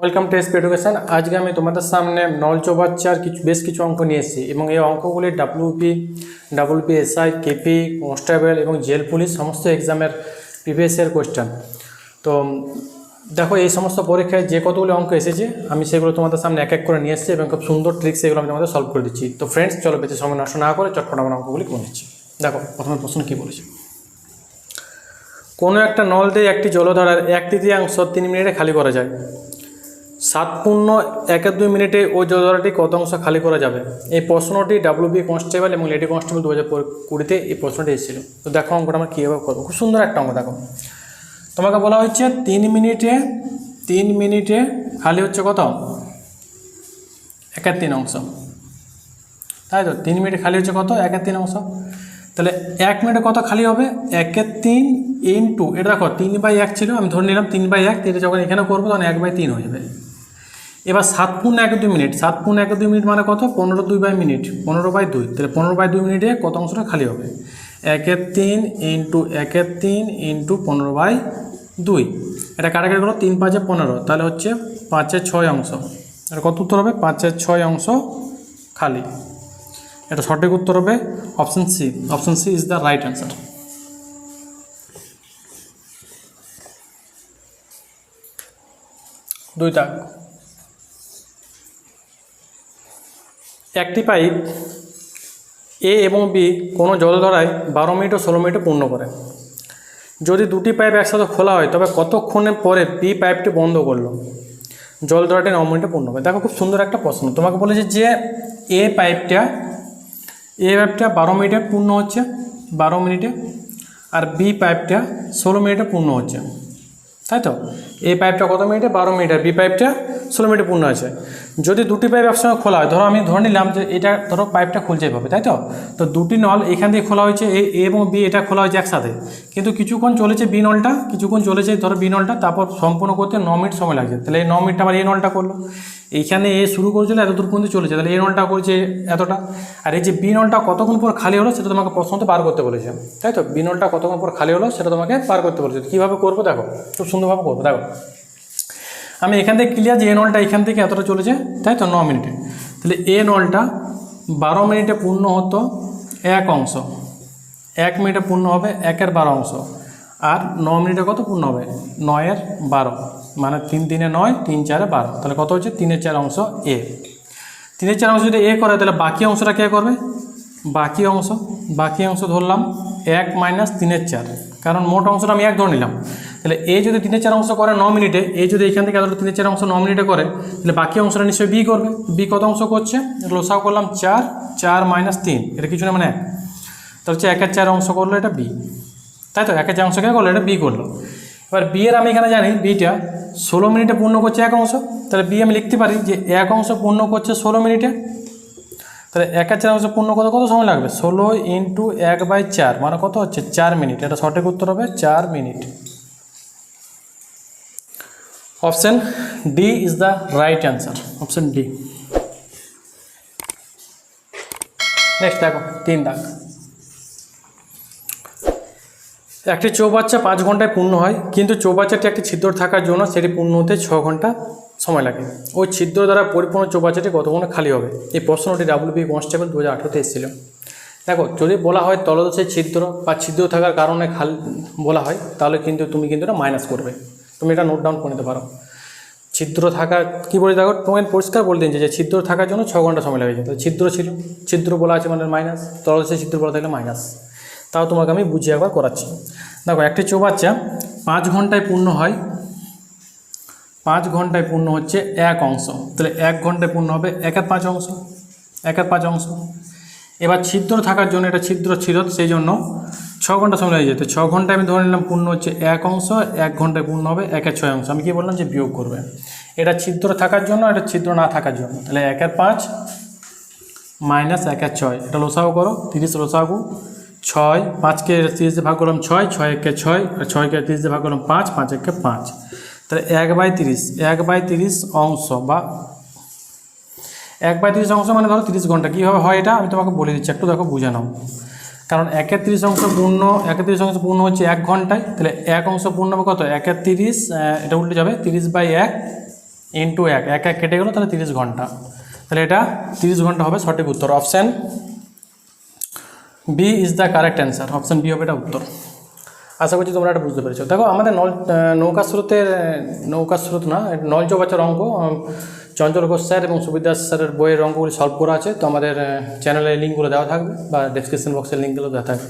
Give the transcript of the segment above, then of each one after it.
Welcome to SP education আজকে আমি তোমাদের সামনে নল চৌবাচ্চার কিছু বেশ কিছু অঙ্ক নিয়ে এসেছি এবং এই অঙ্কগুলি WP WP SI KP constable এবং জেল পুলিশ সমস্ত এক্সামের প্রিভিয়াস ইয়ার কোয়েশ্চেন তো, দেখো এই সমস্ত পরীক্ষায় যে কতগুলো অঙ্ক এসেছে, আমি সেগুলো তোমাদের সামনে এক এক করে নিয়ে এসেছি এবং খুব সুন্দর ট্রিক্স এগুলো আমি তোমাদের সলভ করে দিচ্ছি। তো ফ্রেন্ডস চলো বেশি সময় নষ্ট না করে চটপট আমার অঙ্কগুলি করে নিচ্ছি। দেখো, প্রথমে প্রশ্ন কী বলেছি? কোনো একটা নল দিয়ে একটি জলধারার এক তৃতীয়াংশ তিন মিনিটে খালি করা যায়। সাত পূর্ণ এক দুই মিনিটে ওই জলধারাটি কত অংশ খালি করা যাবে? এই প্রশ্নটি ডাব্লিউবি কনস্টেবল এবং লেডি কনস্টেবল দু হাজার কুড়িতে এই প্রশ্নটি এসেছিল। তো দেখো অঙ্কটা আমরা কীভাবে করব। খুব সুন্দর একটা অঙ্ক দেখো। তোমাকে বলা হচ্ছে তিন মিনিটে তিন মিনিটে খালি হচ্ছে কত? একের তিন অংশ। তাই তো? তিন মিনিটে খালি হচ্ছে কত? একের তিন অংশ। তাহলে এক মিনিটে কত খালি হবে? একের তিন ইন্টু, এটা দেখো, তিন বাই এক ছিল, আমি ধরে নিলাম তিন বাই এক, এটা যখন এখানে করব তখন এক বাই তিন হয়ে যাবে। এবার সাত পূর্ণ এক দুই মিনিট, সাত পূর্ণ এক দুই মিনিট মানে কত? পনেরো দুই বাই মিনিট, পনেরো বাই দুই। তাহলে পনেরো বাই দুই মিনিটে কত অংশটা খালি হবে? একের তিন ইন্টু একের তিন ইন্টু পনেরো বাই দুই। এটা কাটাকাটি করো তিন পাঁচে পনেরো। তাহলে হচ্ছে পাঁচের ছয় অংশ। এটা কত উত্তর হবে? পাঁচের ছয় অংশ খালি। এটা সঠিক উত্তর হবে option C. Option C is the right answer. দুই দাগ একটি পাইপ এ এবং বি কোনো জলধারায় বারো মিনিট ও ষোলো মিনিটে পূর্ণ করে। যদি দুটি পাইপ একসাথে খোলা হয়, তবে কতক্ষণের পরে বি পাইপটি বন্ধ করল? জলধারাটি ন মিনিটে পূর্ণ হবে। দেখো খুব সুন্দর একটা প্রশ্ন। তোমাকে বলেছে যে এ পাইপটা এ পাইপটা বারো মিনিটে পূর্ণ হচ্ছে, বারো মিনিটে, আর বি পাইপটা ষোলো মিনিটে পূর্ণ হচ্ছে। তাই তো? এই পাইপটা কত মিনিটে? বারো মিনিট। আর বি পাইপটা ষোলো মিনিটে পূর্ণ আছে যদি দুটি পাইপ একসঙ্গে খোলা হয়, ধরো আমি ধরে নিলাম যে এটা ধরো পাইপটা খুলছে এভাবে, তাই তো? তো দুটি নল এখান থেকে খোলা হয়েছে, এ এবং বি এটা খোলা হয়েছে একসাথে। কিন্তু কিছুক্ষণ চলেছে বি নলটা কিছুক্ষণ চলেছে ধরো বি নলটা তারপর সম্পূর্ণ করতে ন মিনিট সময় লাগছে। তাহলে এই ন মিনিটটা আবার এই নলটা করল। এইখানে এ শুরু করেছিল এত দূর পর্যন্ত চলেছে। তাহলে এ নলটা করছে এতটা? আর এই যে বি নলটা কতক্ষণ পর খালি হলো, সেটা তোমাকে প্রশ্নতে পার করতে বলেছে। তাই তো? বি নলটা কতক্ষণ পর খালি হলো, সেটা তোমাকে পার করতে বলেছে। কীভাবে করব? দেখো, খুব সুন্দরভাবে করব। দেখো, আমি এখান থেকে ক্লিয়ার যে এ নলটা এখান থেকে এতটা চলেছে, তাই তো? ন মিনিটে। তাহলে এ নলটা বারো মিনিটে পূর্ণ হতো এক অংশ। এক মিনিটে পূর্ণ হবে একের বারো অংশ। আর ন মিনিটে কত? পূর্ণ হবে। নয়ের বারো। মানে তিন তিনে নয়, তিন চারে বারো। তাহলে কত হচ্ছে? তিনের চার অংশ এ। তিনের চার অংশ যদি এ করে, তাহলে বাকি অংশটা কে করবে? বাকি অংশ। বাকি অংশ ধরলাম এক মাইনাস তিনের চার। কারণ মোট অংশটা আমি এক ধরে নিলাম। তাহলে এ যদি তিনের চার অংশ করে ন মিনিটে, এ যদি এখান থেকে এতটা তিনের চার অংশ ন মিনিটে করে, তাহলে বাকি অংশটা নিশ্চয়ই বি করবে। বি কত অংশ করছে? লোসাও করলাম চার চার মাইনাস তিন। এটা কিছু না মানে এক। তাহলে হচ্ছে একের চার অংশ করল এটা বি। তাই তো? একের চার অংশ কে করল? এটা বি করল। এবার বি এর আমি এখানে জানি বিটা ষোলো মিনিটে পূর্ণ করছে এক অংশ, তাহলে বি আমি লিখতে পারি যে এক অংশ পূর্ণ করছে ষোলো মিনিটে। তাহলে একের চার অংশ পূর্ণ কত কত সময় লাগবে? ষোলো ইন্টু এক বাই চার মানে কত হচ্ছে? চার মিনিট। এটা সঠিক উত্তর হবে চার minute. Option D is the right answer option D next দেখো, তিন দাগ। একটি চৌবাচ্চা পাঁচ ঘন্টায় পূর্ণ হয়, কিন্তু চৌবাচ্চাটি একটি ছিদ্র থাকার জন্য সেটি পূর্ণ হতে ছ ঘণ্টা সময় লাগে। ওই ছিদ্র দ্বারা পরিপূর্ণ চৌবাচ্চাটি কতক্ষণে খালি হবে? এই প্রশ্নটি ডাব্লিউবি কনস্টেবল দু হাজার আঠেরোতে এসেছিল। দেখো, যদি বলা হয় তলদেশের ছিদ্র বা ছিদ্র থাকার কারণে খাল বলা হয়, তাহলে কিন্তু তুমি কিন্তু এটা মাইনাস করবে। তুমি এটা নোট ডাউন করে নিতে পারো। ছিদ্র থাকা, কী বলে দেখো, তোমাকে পরিষ্কার বলে দিন যে ছিদ্র থাকার জন্য ছ ঘণ্টা সময় লাগে তো ছিদ্র ছিল, ছিদ্র বলা আছে মানে মাইনাস তলদেশে ছিদ্র বলা থাকলে মাইনাস তাও তোমাকে আমি বুঝিয়ে একবার করাচ্ছি। দেখো, একটি চৌবাচ্চা পাঁচ ঘন্টায় পূর্ণ হয়। পাঁচ ঘন্টায় পূর্ণ হচ্ছে এক অংশ। তাহলে এক ঘন্টায় পূর্ণ হবে একের পাঁচ অংশ, একের পাঁচ অংশ। এবার ছিদ্র থাকার জন্য এটা ছিদ্র ছিল, সেই জন্য ছ ঘণ্টা সময় লেগে যেত। ছ ঘন্টায় আমি ধরে নিলাম পূর্ণ হচ্ছে এক অংশ, এক ঘন্টায় পূর্ণ হবে একের ছয় অংশ। আমি কি বললাম যে বিয়োগ করবে। এটা ছিদ্র থাকার জন্য, এটা ছিদ্র না থাকার জন্য। তাহলে একের পাঁচ মাইনাস একের ছয়, এটা লোসাগু করো, তিরিশ লোসাগু। ছয় পাঁচকে তিরিশ দিয়ে ভাগ করলাম ছয় ছয় একে ছয়, আর ছয়কে তিরিশ দিয়ে ভাগ করলাম পাঁচ পাঁচ একে পাঁচ। তাহলে এক বাই তিরিশ, এক বাই তিরিশ অংশ বা এক বাই তিরিশ অংশ মানে ধরো তিরিশ ঘণ্টা। কীভাবে হয় এটা? আমি তোমাকে বলে দিচ্ছি, একটু দেখো, বুঝে নাও। কারণ একের তিরিশ অংশ পূর্ণ, একের তিরিশ অংশ পূর্ণ হচ্ছে এক ঘন্টায়। তাহলে এক অংশ পূর্ণ হবে কত? একের তিরিশ এটা উল্টে যাবে, তিরিশ বাই এক ইন্টু এক। এক এক কেটে গেলো, তাহলে তিরিশ ঘণ্টা। তাহলে এটা তিরিশ ঘণ্টা হবে, সঠিক উত্তর। Option B is the correct answer option B হবে এটা উত্তর। আশা করছি তোমরা এটা বুঝতে পেরেছ। দেখো, আমাদের নল নৌকা স্রোতের, নৌকা স্রোত না নল চৌবাচ্চার অঙ্ক। চঞ্চল ঘোষ স্যার এবং সুবিধা স্যারের বইয়ের অঙ্কগুলি সলভ করা আছে। তো আমাদের চ্যানেলের লিঙ্কগুলো দেওয়া থাকবে বা ডেসক্রিপশন বক্সের লিঙ্কগুলো দেওয়া থাকবে।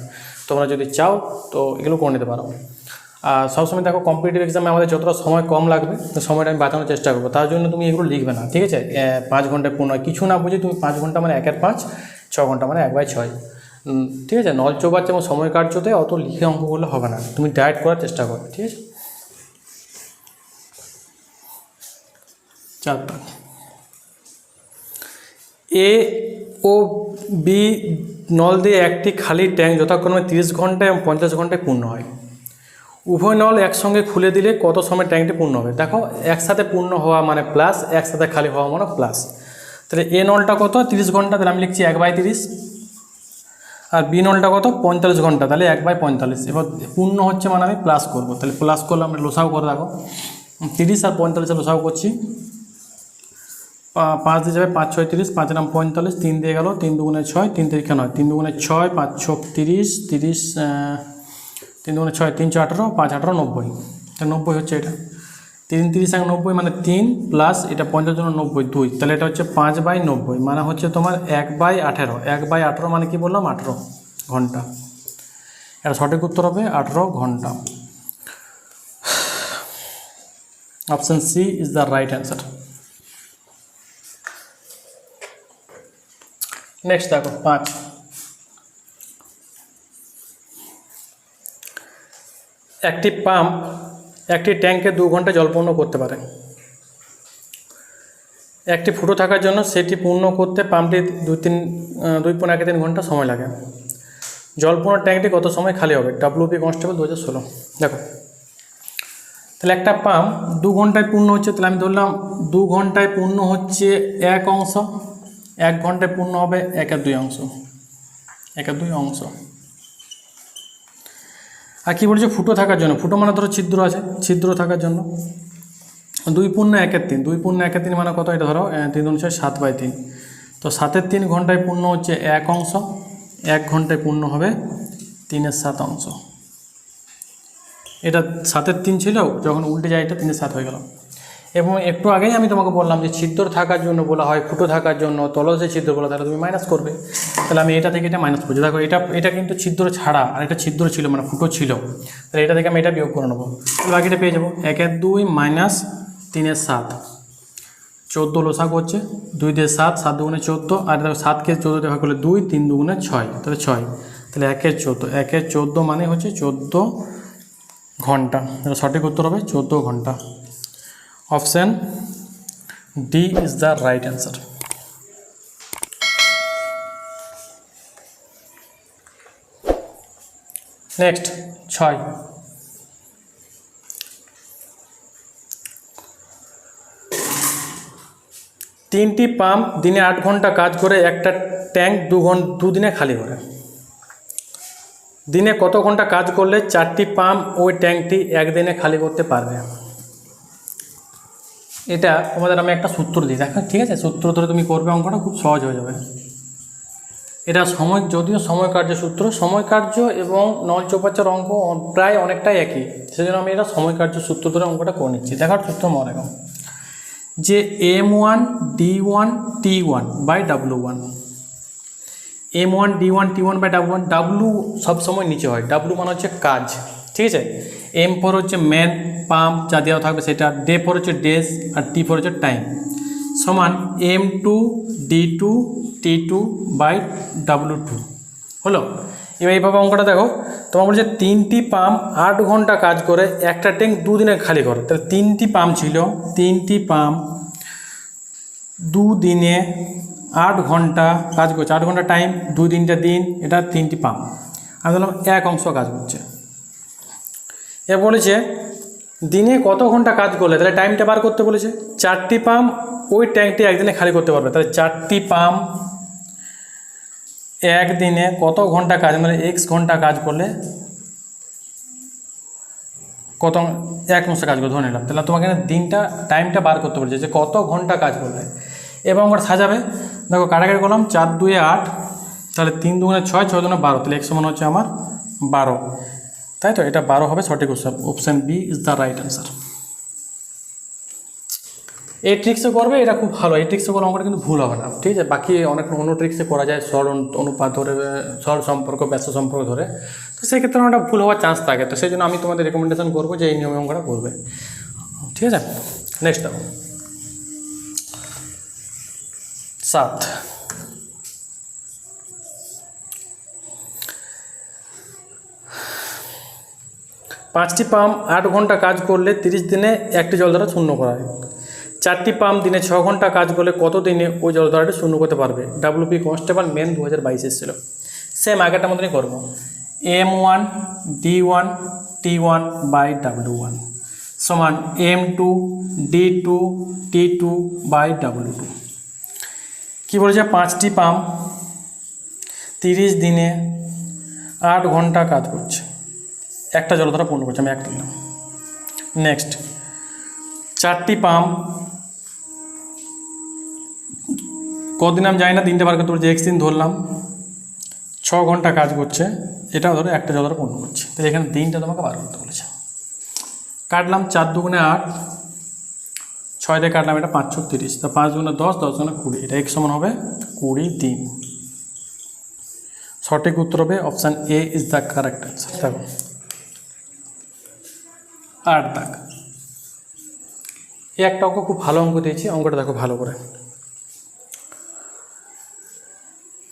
তোমরা যদি চাও, তো এগুলো করে নিতে পারো। আর সবসময় দেখো কম্পিটিটিভ এক্সামে আমাদের যতটা সময় কম লাগবে তো সময়টা আমি বাঁচানোর চেষ্টা করব। তার জন্য তুমি এগুলো লিখবে না, ঠিক আছে? পাঁচ ঘন্টায় পূর্ণ কিছু না বুঝে তুমি পাঁচ ঘণ্টা মানে একের পাঁচ, ছ ঘণ্টা মানে এক বাই ছয়। ঠিক আছে, নল চৌবাচ্চা এবং সময় কার্যতে অত লিখে অঙ্ক অঙ্কগুলো হবে না। তুমি ডায়েট করার চেষ্টা করো, ঠিক আছে? চার দাগ এ ও বি নল দিয়ে একটি খালি ট্যাঙ্ক যথাক্রমে তিরিশ ঘন্টায় এবং পঞ্চাশ ঘন্টায় পূর্ণ হয়। উভয় নল একসঙ্গে খুলে দিলে কত সময় ট্যাঙ্কটি পূর্ণ হবে? দেখো, একসাথে পূর্ণ হওয়া মানে প্লাস একসাথে খালি হওয়া মানে প্লাস তাহলে এ নলটা কত? তিরিশ ঘণ্টা, তাহলে আমি লিখছি এক বাই তিরিশ। আর বি নলটা কত? পঁয়তাল্লিশ ঘণ্টা। তাহলে এক বাই পঁয়তাল্লিশ। এবার পূর্ণ হচ্ছে মানে আমি প্লাস করব। তাহলে প্লাস করলে আমরা লোসাও করে রাখো। তিরিশ আর পঁয়তাল্লিশে লোসাও করছি। পাঁচ দিয়ে যাবে পাঁচ ছয় তিরিশ। পাঁচ নাম পঁয়তাল্লিশ, তিন দিয়ে গেল তিন দুগুণে ছয়, তিন তিরিখে নয়। তিন দুগুণে ছয়, পাঁচ ছ তিরিশ তিরিশ তিন দুগুণে ছয়, তিন ছয় আঠারো, পাঁচ আঠারো, নব্বই। নব্বই হচ্ছে এটা। তিন তিরিশ এক নব্বই মানে তিন প্লাস এটা পঞ্চাশ জন্য নব্বই দুই, তাহলে এটা হচ্ছে পাঁচ বাই নব্বই মানে হচ্ছে তোমার এক বাই আঠেরো, এক বাই আঠেরো মানে কি বললাম? আঠেরো ঘণ্টা। এটা সঠিক উত্তর হবে আঠেরো ঘণ্টা। Option C is the right answer next দেখো, পাঁচ। একটি পাম্প একটি ট্যাঙ্কে দু ঘণ্টা জল পূর্ণ করতে পারে। একটি ফুটো থাকার জন্য সেটি পূর্ণ করতে পাম্পটি দুই তিন দুই পনেরো এক তিন ঘণ্টা সময় লাগে। জল পূর্ণ ট্যাঙ্কটি কত সময় খালি হবে? ডাব্লিউপি কনস্টেবল দু হাজার ষোলো। দেখো। তাহলে একটা পাম্প দু ঘন্টায় পূর্ণ হচ্ছে, তাহলে আমি ধরলাম দু ঘন্টায় পূর্ণ হচ্ছে এক অংশ, এক ঘন্টায় পূর্ণ হবে এক একের দুই অংশ। একের দুই অংশ। আর কী বলছে? ফুটো থাকার জন্য। ফুটো মানে ধরো ছিদ্র আছে, ছিদ্র থাকার জন্য। দুই পূর্ণ একের তিন। দুই পূর্ণ একের তিন মানে কত? এটা ধরো তিন দুই সাত বাই তিন। তো সাতের তিন ঘন্টায় পূর্ণ হচ্ছে এক অংশ। এক ঘন্টায় পূর্ণ হবে তিনের সাত অংশ। এটা সাতের তিন ছিল, যখন উল্টে যায় এটা তিনের সাত হয়ে গেল। এবং একটু আগেই আমি তোমাকে বললাম যে ছিদ্র থাকার জন্য বলা হয়, ফুটো থাকার জন্য তলসে ছিদ্র বলা তাহলে তুমি মাইনাস করবে। তাহলে আমি এটা থেকে এটা মাইনাস করছি। দেখো, এটা এটা কিন্তু ছিদ্র ছাড়া আর এটা ছিদ্র ছিল মানে ফুটো ছিল। তাহলে এটা থেকে আমি এটা বিয়োগ করে নেব। তাহলে বাকিটা পেয়ে যাব। একের দুই মাইনাস তিনের সাত। চোদ্দ লোসা করছে দুই দিয়ে সাত সাত দুগুণে চোদ্দ, আর দেখো সাতকে চোদ্দ দেখা করলে দুই, তিন দুগুণে ছয়, তাহলে ছয়। তাহলে একের চোদ্দ একের চোদ্দ মানে হচ্ছে চোদ্দ ঘণ্টা। সঠিক উত্তর হবে চোদ্দ ঘণ্টা। Option D is the right answer. Next, ছয়। তিনটি পাম্প দিনে আট ঘণ্টা কাজ করে, একটা ট্যাঙ্ক দু ঘণ্টা দুদিনে খালি করে। দিনে কত ঘণ্টা কাজ করলে চারটি পাম্প ওই ট্যাঙ্কটি একদিনে খালি করতে পারবে? এটা তোমাদের আমি একটা সূত্র দিই। দেখো, ঠিক আছে? সূত্র ধরে তুমি করবে অঙ্কটা, খুব সহজ হয়ে যাবে। এটা সময়, যদিও সময় কার্য সূত্র, সময় কার্য এবং নল চৌপাচ্চার অঙ্ক প্রায় অনেকটাই একই। সেজন্য আমি এটা সময় কার্য সূত্র ধরে অঙ্কটা করে নিচ্ছি। দেখার সূত্র মনে রাখো। যে M one D one T one by W one M one D one T one by W one W সবসময় নিচে হয়। ডাব্লু মানে হচ্ছে কাজ। ঠিক আছে? এম ফোর হচ্ছে ম্যান পাম্প যা দেওয়া থাকবে সেটা ডে ফোর হচ্ছে ডেজ আর টি ফোর হচ্ছে টাইম সমান M two D two T two by W two হলো? এবার এইভাবে অঙ্কটা দেখো। তোমার বলছে তিনটি পাম্প আট ঘণ্টা কাজ করে, একটা ট্যাঙ্ক দুদিনে খালি করে। তাহলে তিনটি পাম্প ছিল, তিনটি পাম্প দুদিনে আট ঘণ্টা কাজ করছে। আট ঘণ্টা টাইম দু তিনটা দিন, এটা তিনটি পাম্প আমি বললাম এক অংশ কাজ করছে। এ বলেছে, দিনে কত ঘণ্টা কাজ করলে? তাহলে টাইমটা বার করতে বলেছে। চারটি পাম্প ওই ট্যাঙ্কটি একদিনে খালি করতে পারবে। তাহলে চারটি পাম্প একদিনে কত ঘণ্টা কাজ মানে এক্স ঘণ্টা কাজ করলে কত, এক মাসে কাজ করে ধরে নিলাম। তাহলে তোমাকে দিনটা টাইমটা বার করতে বলছে যে কত ঘণ্টা কাজ করলে। এবং আমরা সাজাবে। দেখো, কাটাকাটি করলাম, চার দুয়ে আট, তাহলে তিন দুগুণে ছয় ছয় দুগুণে বারো, তাহলে এক সমান হচ্ছে আমার বারো। তাই তো? এটা বারো হবে, সঠিক উৎসব option B is the right answer এই ট্রিক্সে করবে, এটা খুব ভালো। এই ট্রিক্সে করলে অঙ্কটা কিন্তু ভুল হবে না। ঠিক আছে? বাকি অনেক অন্য ট্রিক্সে করা যায়, সরল অনুপাত ধরে, সরল সম্পর্ক, ব্যস্ত সম্পর্ক ধরে। তো সেক্ষেত্রে অনেকটা ভুল হওয়ার চান্স থাকে। তো সেই জন্য আমি তোমাদের রেকমেন্ডেশন করব যে এই নিয়মে অঙ্কটা করবে। ঠিক আছে? নেক্সট সাত। পাঁচটি পাম্প আট ঘণ্টা কাজ করলে তিরিশ দিনে একটি জলধারা শূন্য করা হয়। চারটি পাম্প দিনে ছ ঘণ্টা কাজ করলে কত দিনে ওই জলধারাটি শূন্য করতে পারবে? ডাব্লিউপি কনস্টেবল মেন দু হাজার বাইশে ছিল সেম আগেরটার মতনই করব। M one D one T one by W one সমান M two D two T two by W two কী বলেছে? পাঁচটি পাম্প তিরিশ দিনে আট ঘণ্টা কাজ করছে। একটা জলধারা পূর্ণ করছে আমি এক দিলাম। নেক্সট চারটি পাম্প কদিন আমি জানি না তিনটে বার করতে বলছি এক্স দিন ধরলাম, ছ ঘণ্টা কাজ করছে, এটাও ধরো একটা জলধারা পূর্ণ করছে তাহলে এখানে দিনটা তোমাকে বার করতে বলেছে। কাটলাম চার দুগুণে আট, ছয় দিয়ে কাটলাম এটা পাঁচ তিরিশ, তা পাঁচ দুগুণে দশ দশ দুগুণে কুড়ি, এটা এক সমান হবে কুড়ি দিন। সঠিক উত্তর হবে option A is the correct answer দেখো আট দাগ। এই একটা অঙ্ক খুব ভালো অঙ্ক দিয়েছি, অঙ্কটা দেখো ভালো করে।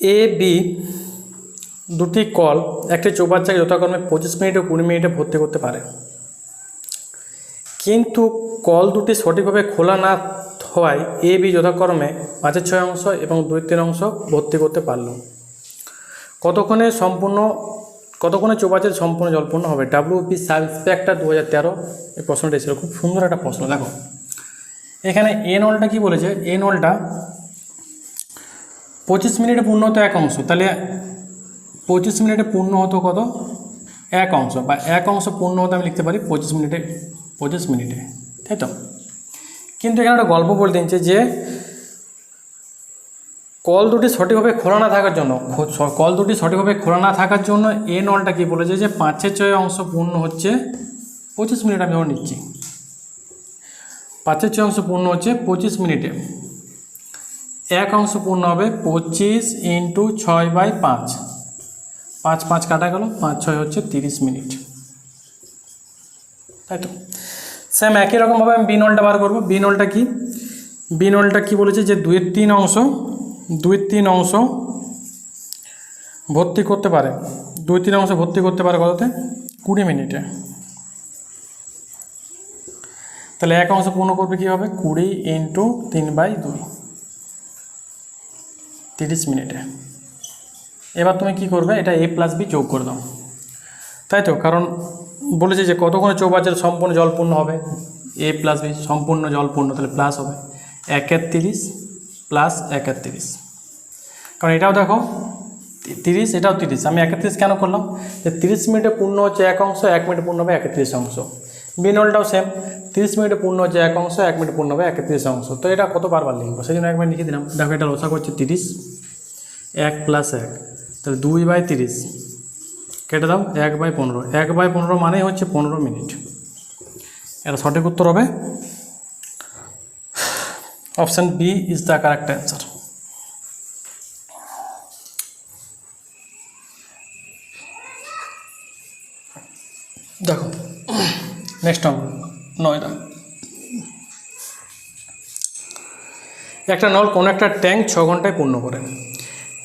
এ বি দুটি কল একটি চৌবাচ্চাকে যথাক্রমে পঁচিশ মিনিট ও কুড়ি মিনিটে ভর্তি করতে পারে। কিন্তু কল দুটি সঠিকভাবে খোলা না হওয়ায় এ বি যথাক্রমে পাঁচের ছয় অংশ এবং দুই তিন অংশ ভর্তি করতে পারল। কতক্ষণে সম্পূর্ণ কতক্ষণে চৌবাচ্চার সম্পূর্ণ জলপূর্ণ হবে? ডাব্লিউপি সাব ইন্সপেক্টর দু হাজার তেরো। এই প্রশ্নটা ছিল খুব সুন্দর একটা প্রশ্ন, দেখো। এখানে এ নলটা কি বলেছে? এ নলটা পঁচিশ মিনিটে পূর্ণ হতো এক অংশ। তাহলে পঁচিশ মিনিটে পূর্ণ হতো কত? এক অংশ। বা এক অংশ পূর্ণ হতো আমি লিখতে পারি পঁচিশ মিনিটে পঁচিশ মিনিটে। তাই তো? কিন্তু এখানে একটা গল্প বলতে দিচ্ছে যে কল দুটি সঠিকভাবে খোলা না থাকার জন্য কল দুটি সঠিকভাবে খোলা না থাকার জন্য এ নলটা কী বলেছে যে পাঁচের ছয় অংশ পূর্ণ হচ্ছে পঁচিশ মিনিট আমি ধরে নিচ্ছি। পাঁচের ছয় অংশ পূর্ণ হচ্ছে পঁচিশ মিনিটে। এক অংশ পূর্ণ হবে পঁচিশ ইন্টু ছয় বাই পাঁচ। পাঁচ পাঁচ কাটা গেল, পাঁচ ছয় হচ্ছে তিরিশ মিনিট। তাই তো? সেম একই রকমভাবে আমি বিনলটা বার করব। বিনলটা কি? বিনলটা কি বলেছে যে দুই তিন অংশ দুই তিন অংশ ভর্তি করতে পারে। দুই তিন অংশ ভর্তি করতে পারে কততে? কুড়ি মিনিটে। তাহলে এক অংশ পূর্ণ করবে কী হবে কুড়ি ইন্টু তিন বাই দুই। তিরিশ মিনিটে। এবার তুমি কি করবে? এটা এ প্লাস বি যোগ করে দাও। তাই তো? কারণ বলেছে যে কতক্ষণে চৌবাচ্চার সম্পূর্ণ জলপূর্ণ হবে? এ প্লাস বি সম্পূর্ণ জলপূর্ণ, তাহলে প্লাস হবে। একের তিরিশ প্লাস একের তিরিশ কারণ এটাও দেখো, তিরিশ, এটাও তিরিশ। আমি একের তিরিশ কেন করলাম? যে তিরিশ মিনিটে পূর্ণ হচ্ছে এক অংশ, এক মিনিটে পূর্ণ হবে একের তিরিশ অংশ। বিনলটাও সেম তিরিশ মিনিটে পূর্ণ হচ্ছে এক অংশ, এক মিনিটে পূর্ণ হবে একের তিরিশ অংশ। তো এটা কত বারবার লিখব? সেই জন্য একবার লিখে দিলাম। দেখো এটা লোসা করছে তিরিশ, এক প্লাস এক। তাহলে দুই বাই তিরিশ, কেটে দাও, এক বাই পনেরো। এক বাই পনেরো মানেই হচ্ছে পনেরো মিনিট। এটা সঠিক উত্তর হবে option B is the correct answer দেখো নেক্সট অঙ্ক নয় দাম একটা নল কোনো একটা ট্যাঙ্ক ছ ঘন্টায় পূর্ণ করে।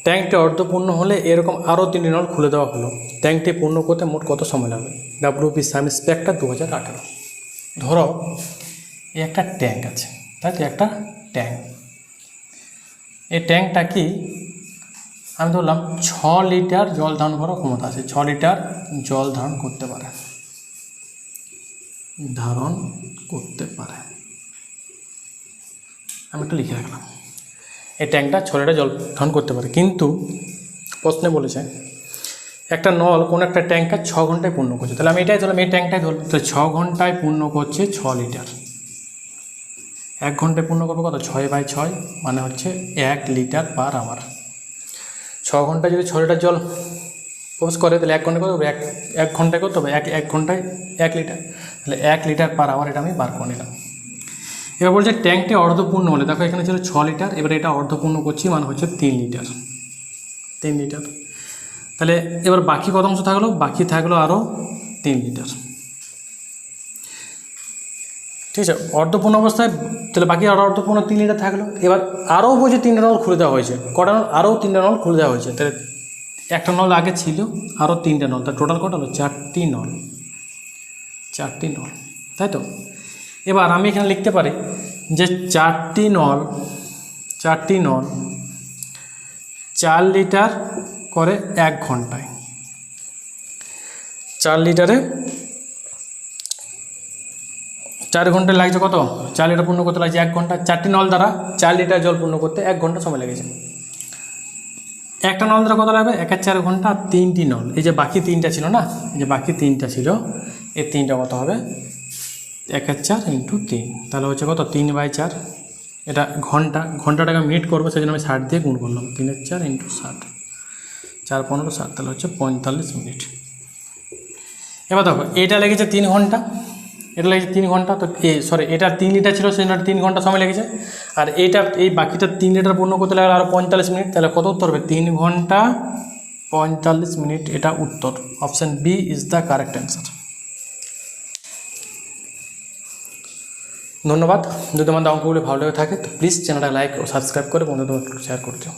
ট্যাঙ্কটি অর্ধপূর্ণ হলে এরকম আরও তিনটি নল খুলে দেওয়া হলো। ট্যাঙ্কটি পূর্ণ করতে মোট কত সময় লাগবে ডাব্লিউপি সাম ইন্সপেক্টর দু হাজার আঠেরো। ধরো একটা ট্যাঙ্ক আছে, তাই একটা ট্যাঙ্ক। এই ট্যাঙ্কটা কি? আমি ধরলাম ছ লিটার জল ধারণ করার ক্ষমতা আছে। ছ লিটার জল ধারণ করতে পারে। ধারণ করতে পারে। আমি একটু লিখে রাখলাম। এই ট্যাঙ্কটা ছ লিটার জল ধারণ করতে পারে। কিন্তু প্রশ্নে বলেছে, একটা নল কোনো একটা ট্যাঙ্কার ছ ঘন্টায় পূর্ণ করছে। তাহলে আমি এটাই ধরলাম, এই ট্যাঙ্কটাই ধরলাম। তাহলে ছ ঘন্টায় পূর্ণ করছে ছ লিটার। এক ঘন্টায় পূর্ণ করব কত? ছয় বাই ছয় মানে হচ্ছে এক লিটার পার আওয়ার ছ ঘন্টায় যদি ছ লিটার জল প্রবেশ করে, তাহলে এক ঘণ্টা কত? এক এক ঘন্টায় কত হবে? এক এক ঘন্টায় এক লিটার। তাহলে এক লিটার পার আওয়ার এটা আমি বার করে নিলাম। এবার বলছে ট্যাঙ্কটি অর্ধপূর্ণ হলে, দেখো এখানে ছিল ছ লিটার, এবার এটা অর্ধপূর্ণ করছি মানে হচ্ছে তিন লিটার। তিন লিটার। তাহলে এবার বাকি কত অংশ থাকল? বাকি থাকল আরও তিন লিটার। ঠিক আছে, অর্ধপূর্ণ অবস্থায়, তাহলে বাকি আরও অর্ধপূর্ণ তিন লিটার থাকল। এবার আরও বলছে তিনটা নল খুলে দেওয়া হয়েছে, কটা নল আরও তিনটা নল খুলে দেওয়া হয়েছে। তাহলে একটা নল আগে ছিল আরও তিনটে নল তার টোটাল কটা হলো? চারটি নল চারটি নল তাই তো? এবার আমি এখানে লিখতে পারি যে চারটি নল চারটি নল চার লিটার করে এক ঘন্টায়। চার লিটারে চার ঘণ্টা লাগছে কত? চার লিটার পূর্ণ করতে লাগছে এক ঘণ্টা। চারটি নল দ্বারা চার লিটার জল পূর্ণ করতে এক ঘণ্টা সময় লেগেছে। একটা নল দ্বারা কত লাগবে? এক চার ঘণ্টা তিনটি নল। এই যে বাকি তিনটা ছিল না? এই যে বাকি তিনটা ছিল, এই তিনটা কত হবে? এক চার ইন্টু তিন। তাহলে হচ্ছে কত? তিন বাই চার। এটা ঘণ্টা, ঘন্টাটাকে মিনিট করব সেই জন্য আমি ষাট দিয়ে গুণ করলাম। তিনের চার ইন্টু ষাট। চার পনেরো, ষাট, তাহলে হচ্ছে পঁয়তাল্লিশ মিনিট। এবার দেখো, এটা লেগেছে তিন ঘণ্টা। এটা লেগেছে তিন ঘণ্টা, তো এ সরি এটা তিন লিটার ছিল জন্য তিন ঘণ্টা সময় লেগেছে। আর এইটা এই বাকিটা তিন লিটার পূর্ণ করতে লাগলে আরও পঁয়তাল্লিশ মিনিট, তাহলে কত উত্তর হবে? তিন ঘণ্টা পঁয়তাল্লিশ মিনিট, এটা উত্তর। Option B is the correct answer ধন্যবাদ। যদি তোমাদের অঙ্কগুলি ভালো লেগে থাকে, তো প্লিজ চ্যানেলটা লাইক ও সাবস্ক্রাইব করে বন্ধুদের শেয়ার করে দিও।